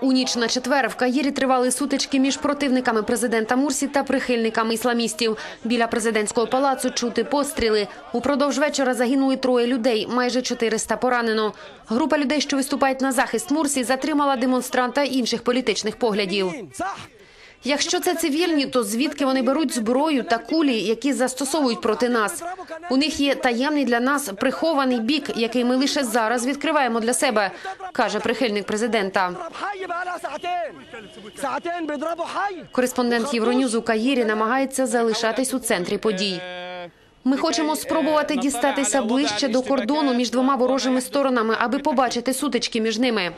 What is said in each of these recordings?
У ніч на четвер в Каїрі тривали сутички між противниками президента Мурсі та прихильниками ісламістів. Біля президентського палацу чути постріли. Упродовж вечора загинули троє людей, майже 400 поранено. Група людей, що виступають на захист Мурсі, затримала демонстранта інших політичних поглядів. Якщо це цивільні, то звідки вони беруть зброю та кулі, які застосовують проти нас? У них є таємний для нас прихований бік, який ми лише зараз відкриваємо для себе, каже прихильник президента. Кореспондент Євронюзу Каїрі намагається залишатись у центрі подій. Ми хочемо спробувати дістатися ближче до кордону між двома ворожими сторонами, аби побачити сутички між ними.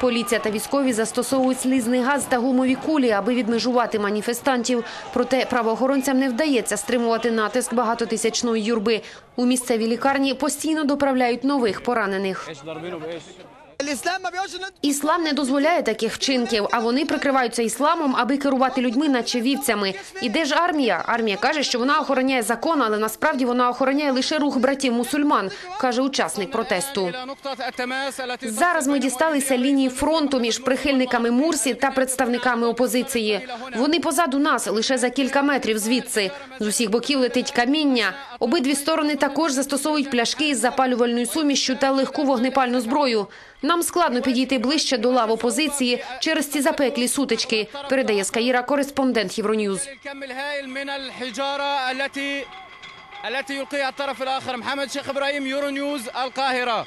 Поліція та військові застосовують слізний газ та гумові кулі, аби відмежувати маніфестантів. Проте правоохоронцям не вдається стримувати натиск багатотисячної юрби. У місцевій лікарні постійно доправляють нових поранених. Іслам не дозволяє таких вчинків, а вони прикриваються ісламом, аби керувати людьми, наче вівцями. І де ж армія? Армія каже, що вона охороняє закон, але насправді вона охороняє лише рух братів мусульман, каже учасник протесту. Зараз ми дісталися лінії фронту між прихильниками Мурсі та представниками опозиції. Вони позаду нас лише за кілька метрів звідси. З усіх боків летить каміння. Обидві сторони також застосовують пляшки із запалювальною сумішю та легку вогнепальну зброю. Нам складно підійти ближче до лав опозиції через ці запеклі сутички. Передає з Каїра кореспондент Євроньюз. الكم الهائل من الحجارة التي التي يلقيها الطرف الآخر محمد شيخ إبراهيم يورو نيوز القاهرة